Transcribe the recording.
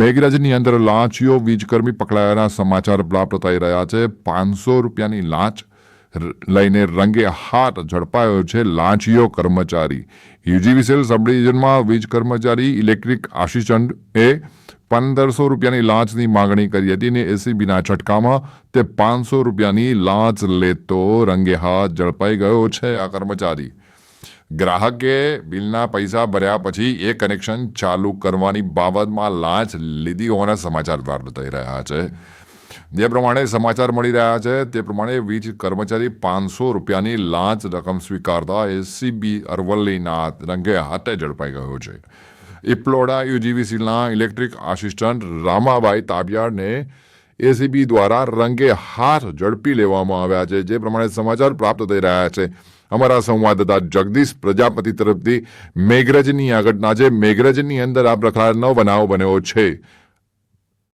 મેઘરજની અંદર લાંચીઓ વીજકર્મી પકડાયાના સમાચાર પ્રાપ્ત થઈ રહ્યા છે. પાંચસો રૂપિયાની લાંચ લઈને રંગે હાથ ઝડપાયો છે લાંચીયો કર્મચારી. યુજીવીસીએલ સબ ડિવિઝનમાં વીજ કર્મચારી ઇલેક્ટ્રિક આસિસ્ટન્ટ એ પંદરસો રૂપિયાની લાંચની માગણી કરી હતી ને એસીબીના છટકામાં તે પાંચસો રૂપિયાની લાંચ લેતો રંગે હાથ ઝડપાઈ ગયો છે આ કર્મચારી. ગ્રાહકે બિલના પૈસા ભર્યા પછી એ કનેક્શન ચાલુ કરવાની બાબતમાં લાંચ લીધી હોવાના સમાચાર પ્રાપ્ત થઈ રહ્યા છે. જે પ્રમાણે સમાચાર મળી રહ્યા છે, તે પ્રમાણે વીજ કર્મચારી પાંચસો રૂપિયાની લાંચ રકમ સ્વીકારતા એસીબી અરવલ્લીના રંગે હાથે ઝડપાઈ ગયો છે. ઇપ્લોડા યુજીવીસીના ઇલેક્ટ્રિક આસિસ્ટન્ટ રામાભાઈ તાબિયાડને એસીબી દ્વારા રંગે હાથ ઝડપી લેવામાં આવ્યા છે. જે પ્રમાણે સમાચાર પ્રાપ્ત થઈ રહ્યા છે. અમારા સંવાદદાતા જગદીશ પ્રજાપતિ તરફથી મેઘરજની આ ઘટના છે. મેઘરજની અંદર આ પ્રકારનો બનાવ બન્યો છે.